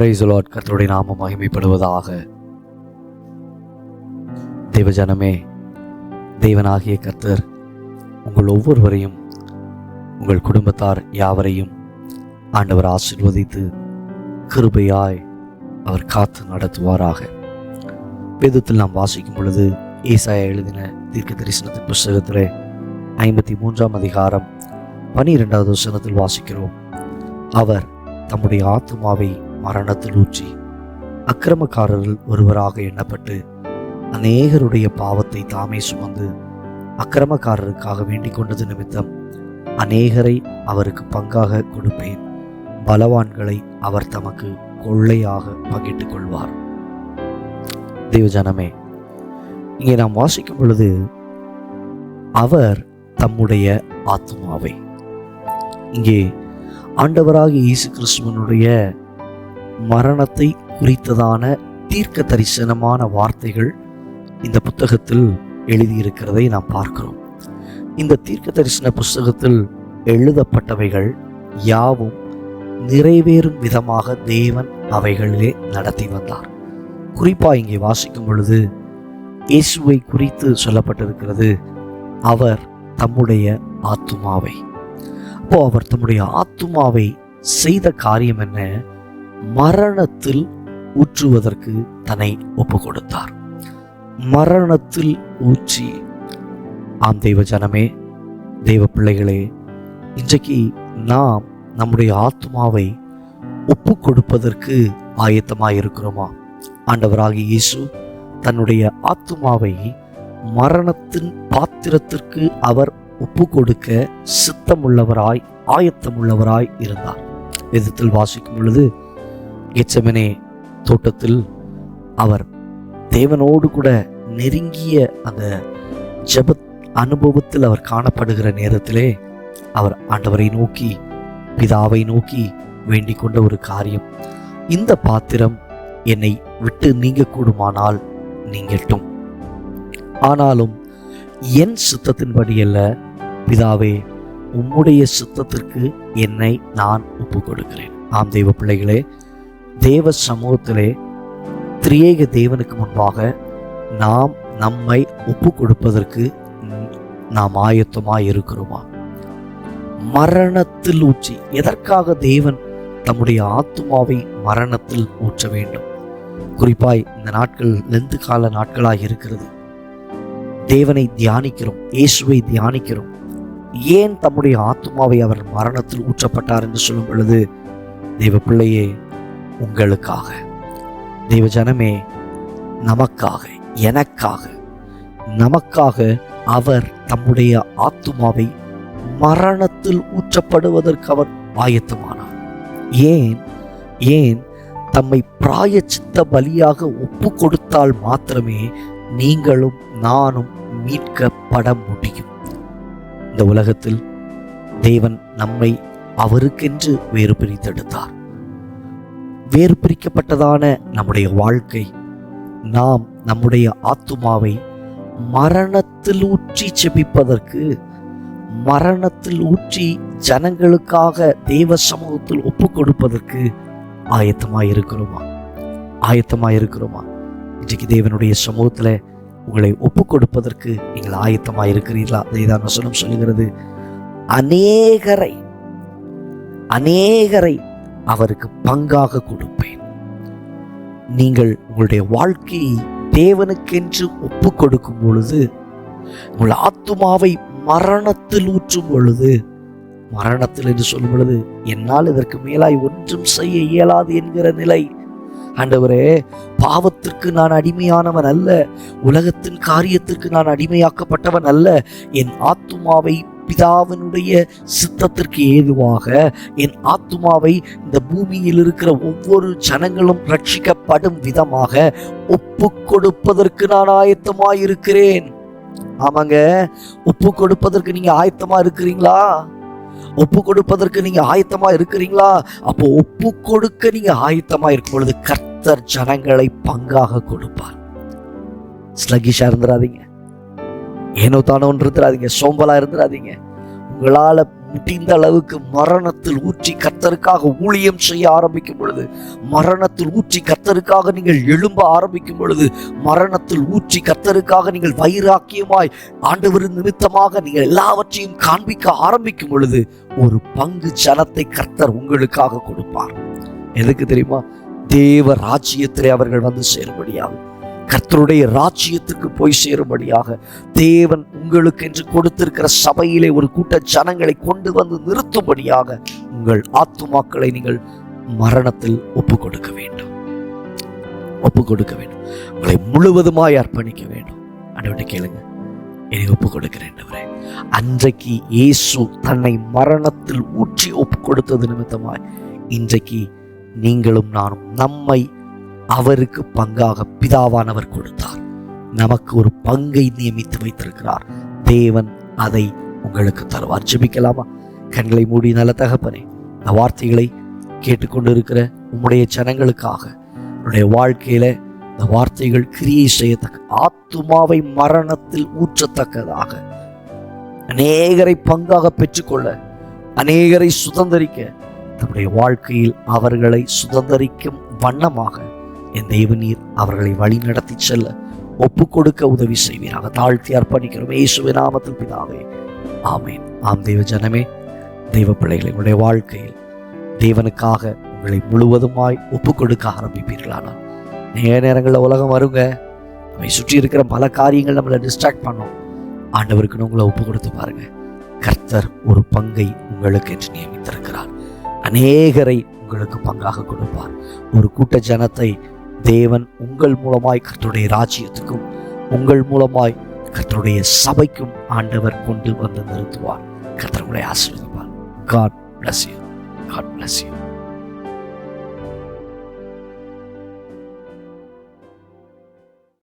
Price Lord கர்த்தருடைய நாமம் மகிமைப்படுவதாக. தேவஜனமே தேவனாகிய கர்த்தர் உங்கள் ஒவ்வொருவரையும் உங்கள் குடும்பத்தார் யாவரையும் ஆண்டவர் ஆசீர்வதித்து கிருபையாய் அவர் காத்து நடத்துவாராக. வேதத்தில் நாம் வாசிக்கும் பொழுது ஈசாயா எழுதின தீர்க்க தரிசனத்தின் புஸ்தகத்தில் ஐம்பத்தி மூன்றாம் அதிகாரம் பனிரெண்டாவது வசனத்தில் வாசிக்கிறோம். அவர் தம்முடைய ஆத்துமாவை மரணத்தில் ஊற்றி அக்கிரமக்காரரில் ஒருவராக எண்ணப்பட்டு அநேகருடைய பாவத்தை தாமே சுமந்து அக்கிரமக்காரருக்காக வேண்டிக் கொண்டது நிமித்தம் அநேகரை அவருக்கு பங்காக கொடுப்பேன். பலவான்களை அவர் தமக்கு கொள்ளையாக பகிட்டுக் கொள்வார். தேவஜனமே இங்கே நாம் வாசிக்கும் பொழுது அவர் தம்முடைய ஆத்மாவை இங்கே ஆண்டவராகிய இயேசு கிறிஸ்துவனுடைய மரணத்தை குறித்ததான தீர்க்க தரிசனமான வார்த்தைகள் இந்த புத்தகத்தில் எழுதியிருக்கிறதை நாம் பார்க்கிறோம். இந்த தீர்க்க தரிசன புஸ்தகத்தில் எழுதப்பட்டவைகள் யாவும் நிறைவேறும் விதமாக தேவன் அவைகளிலே நடத்தி வந்தார். குறிப்பாக இங்கே வாசிக்கும் பொழுது இயேசுவை குறித்து சொல்லப்பட்டிருக்கிறது அவர் தம்முடைய ஆத்துமாவை. அப்போ அவர் தம்முடைய ஆத்துமாவை செய்த காரியம் என்ன? மரணத்தில் ஊற்றுவதற்கு தன்னை ஒப்பு கொடுத்தார் மரணத்தில் ஊற்றி ஆம் தெய்வ ஜனமே தெய்வ பிள்ளைகளே இன்றைக்கு நாம் நம்முடைய ஆத்மாவை ஒப்பு கொடுப்பதற்கு ஆயத்தமாக இருக்கிறோமா ஆண்டவராகி இயேசு தன்னுடைய ஆத்மாவை மரணத்தின் பாத்திரத்திற்கு அவர் ஒப்பு கொடுக்க சித்தமுள்ளவராய் ஆயத்தமுள்ளவராய் இருந்தார். விதத்தில் வாசிக்கும் பொழுது கெச்சமனே தோட்டத்தில் அவர் தேவனோடு கூட நெருங்கிய அந்த ஜப அனுபவத்தில் அவர் காணப்படுகிற நேரத்திலே அவர் ஆண்டவரை நோக்கி பிதாவை நோக்கி வேண்டிக் கொண்ட ஒரு காரியம். இந்த பாத்திரம் என்னை விட்டு நீங்கக்கூடுமானால் நீங்கட்டும். ஆனாலும் என் சித்தத்தின்படி அல்ல பிதாவே உம்முடைய சித்தத்திற்கு என்னை நான் ஒப்பு கொடுக்கிறேன் ஆம் தெய்வ பிள்ளைகளே தேவ சமூகத்திலே திரியேக தேவனுக்கு முன்பாக நாம் நம்மை ஒப்பு கொடுப்பதற்கு நாம் ஆயத்தமாக இருக்கிறோமா? மரணத்தில் ஊற்றி எதற்காக தேவன் தம்முடைய ஆத்துமாவை மரணத்தில் ஊற்ற வேண்டும்? குறிப்பாய் இந்த நாட்கள் லெந்து கால நாட்களாக இருக்கிறது. தேவனை தியானிக்கிறோம் இயேசுவை தியானிக்கிறோம். ஏன் தம்முடைய ஆத்துமாவை அவர் மரணத்தில் ஊற்றப்பட்டார் என்று சொல்லும் பொழுது தெய்வ பிள்ளையே உங்களுக்காக. தெய்வ ஜனமே நமக்காக எனக்காக நமக்காக அவர் தம்முடைய ஆத்துமாவை மரணத்தில் ஊற்றப்படுவதற்கு அவர் ஆயத்தமானார். ஏன்? ஏன்? தம்மை பிராயச்சித்த பலியாக ஒப்பு கொடுத்தால் மாத்திரமே நீங்களும் நானும் மீட்கப்பட முடியும். இந்த உலகத்தில் தேவன் நம்மை அவருக்கென்று வேறு பிரித்தெடுத்தார் வேறு பிரிக்கப்பட்டதான நம்முடைய வாழ்க்கை. நாம் நம்முடைய ஆத்துமாவை மரணத்தில் ஊற்றி செபிப்பதற்கு மரணத்தில் ஊற்றி ஜனங்களுக்காக தெய்வ சமூகத்தில் ஒப்பு கொடுப்பதற்கு ஆயத்தமாக இருக்கிறோமா? ஆயத்தமாக இருக்கிறோமா? இன்றைக்கு தேவனுடைய சமூகத்தில் உங்களை ஒப்பு கொடுப்பதற்கு நீங்கள் ஆயத்தமாக இருக்கிறீர்களா? அதைதான் வசனம் சொல்லுகிறது. அநேகரை அநேகரை அவருக்கு பங்காக கொடுப்பேன். நீங்கள் உங்களுடைய வாழ்க்கையை தேவனுக்கென்று ஒப்பு கொடுக்கும் பொழுது உங்கள் ஆத்துமாவை மரணத்தில் ஊற்றும் பொழுது மரணத்தில் என்று சொல்லும் பொழுது என்னால் இதற்கு மேலாய் ஒன்றும் செய்ய இயலாது என்கிற நிலை. ஆண்டவரே பாவத்திற்கு நான் அடிமையானவன் அல்ல உலகத்தின் காரியத்திற்கு நான் அடிமையாக்கப்பட்டவன் அல்ல என் ஆத்துமாவை பிதாவினுடைய சித்தத்திற்கு ஏதுவாக என் ஆத்துமாவை இந்த பூமியில் இருக்கிற ஒவ்வொரு ஜனங்களும் ரட்சிக்கப்படும் விதமாக ஒப்பு கொடுப்பதற்கு நான் ஆயத்தமாயிருக்கிறேன். ஆமாங்க. ஒப்பு கொடுப்பதற்கு நீங்க ஆயத்தமா இருக்கிறீங்களா? ஒப்பு கொடுப்பதற்கு நீங்க ஆயத்தமா இருக்கிறீங்களா? அப்போ ஒப்பு கொடுக்க நீங்க ஆயத்தமா இருக்கும் பொழுது கர்த்தர் ஜனங்களை பங்காக கொடுப்பார். ஸ்லகிஷா இருந்துடாதீங்க ஏனோ தானோ இருந்துடாதீங்க சோம்பலா இருந்துடாதீங்க உங்களால முடிந்த அளவுக்கு மரணத்தில் ஊற்றி கத்தருக்காக ஊழியம் செய்ய ஆரம்பிக்கும் பொழுது மரணத்தில் ஊற்றி கத்தருக்காக நீங்கள் எழும்ப ஆரம்பிக்கும் பொழுது மரணத்தில் ஊற்றி கத்தருக்காக நீங்கள் வைராக்கியமாய் ஆண்டவரின் நிமித்தமாக நீங்கள் எல்லாவற்றையும் காண்பிக்க ஆரம்பிக்கும் பொழுது ஒரு பங்கு ஜனத்தை கர்த்தர் உங்களுக்காக கொடுப்பார். எதுக்கு தெரியுமா? தேவ ராஜ்யத்திலே அவர்கள் வந்து சேரும்படியாகும் கர்த்தருடைய ராஜ்யத்துக்கு போய் சேரும்படியாக தேவன் உங்களுக்கு என்று கொடுத்திருக்கிற சபையிலே ஒரு கூட்ட ஜனங்களை கொண்டு வந்து நிறுத்தும்படியாக உங்கள் ஆத்துமாக்களை நீங்கள் மரணத்தில் ஒப்பு கொடுக்க வேண்டும். ஒப்பு கொடுக்க வேண்டும். உங்களை முழுவதுமாய் அர்ப்பணிக்க வேண்டும். அனைவரை கேளுங்க. என்னை ஒப்பு கொடுக்கிறேன் அன்றைக்கு இயேசு தன்னை மரணத்தில் ஊற்றி ஒப்பு கொடுத்தது நிமித்தமாய் இன்றைக்கு நீங்களும் நானும் நம்மை அவருக்கு பங்காக பிதாவானவர் கொடுத்தார். நமக்கு ஒரு பங்கை நியமித்து வைத்திருக்கிறார். தேவன் அதை உங்களுக்கு தருவார். ஜெபிக்கலாமா? கண்களை மூடி நல்ல தகப்பனே இந்த வார்த்தைகளை கேட்டுக்கொண்டிருக்கிற உம்முடைய ஜனங்களுக்காக உன்னுடைய வாழ்க்கையில இந்த வார்த்தைகள் கிரியை செய்யத்தக்க ஆத்துமாவை மரணத்தில் ஊற்றத்தக்கதாக அநேகரை பங்காக பெற்றுக்கொள்ள அநேகரை சுதந்தரிக்க தம்முடைய வாழ்க்கையில் அவர்களை சுதந்தரிக்கும் வண்ணமாக என் தேவநீர் அவர்களை வழி நடத்தி செல்ல ஒப்பு கொடுக்க உதவி செய்வீராக தாழ்த்தி அர்ப்பணிக்கிறோம். இயேசுவின் நாமத்தில் பிதாவே. ஆமேன். ஆம் தெய்வ ஜனமே தெய்வ பிள்ளைகளை உங்களுடைய வாழ்க்கையில் தேவனுக்காக உங்களை முழுவதுமாய் ஒப்பு கொடுக்க ஆரம்பிப்பீர்களானால் நிறைய நேரங்களில் உலகம் வருங்க. நம்மை சுற்றி இருக்கிற பல காரியங்கள் நம்மளை டிஸ்ட்ராக்ட் பண்ணோம். ஆண்டவருக்குன்னு உங்களை ஒப்பு கொடுத்து பாருங்க. கர்த்தர் ஒரு பங்கை உங்களுக்கு என்று நியமித்திருக்கிறார். அநேகரை உங்களுக்கு பங்காக கொடுப்பார். ஒரு கூட்ட ஜனத்தை தேவன் உங்கள் மூலமாய் கர்த்தருடைய ராஜ்யத்துக்கும் உங்கள் மூலமாய் கர்த்தருடைய சபைக்கும் ஆண்டவர் கொண்டு வந்து நிறுத்துவார். கர்த்தர் உங்களை ஆசீர்வதிப்பார். God bless you God bless you